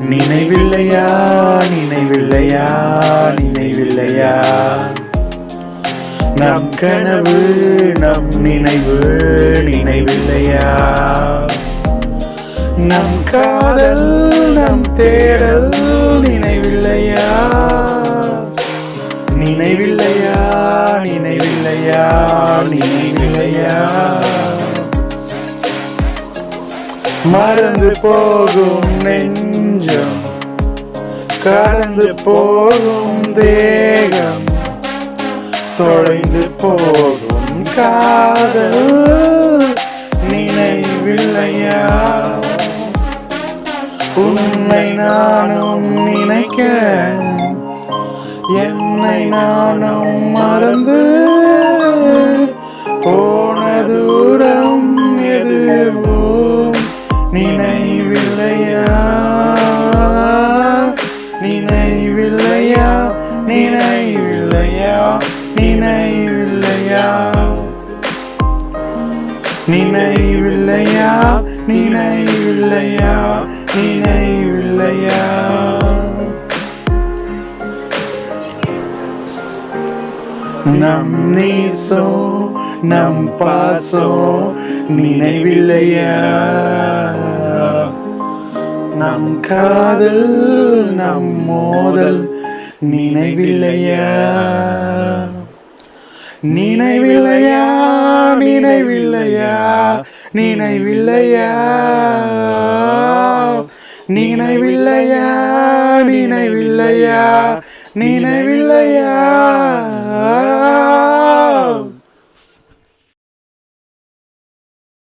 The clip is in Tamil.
நினைவில்லையா நினைவில்லையா நினைவில்லையா? நம் கனவு நம் நினைவு நினைவில்லையா? நம் காதல் நம் தேடல் நினைவில்லையா? நினைவில்லையா நினைவில்லையா நினைவில்லையா? மறந்து போகும் நெஞ்சம் கடந்து போகும் தேகம் தொலைந்து போகும் காதல் நினைவில்லையா? உன்னை நானும் நினைக்க என்னை நானும் மறந்து போன தூரம் எதுவும் நினை நினைவில்லையா நினைவில்லையா நினைவில்லையா நினைவில்லையா நினைவில்லையா நம் நீசோ நம் பாசோ நினைவில்லையா நம் காதல் நம் மோதல் நினைவில்லையா? நினைவில்லையா? நினைவில்லையா? நினைவில்லையா? நினைவில்லையா? நினைவில்லையா? நினைவில்லையா?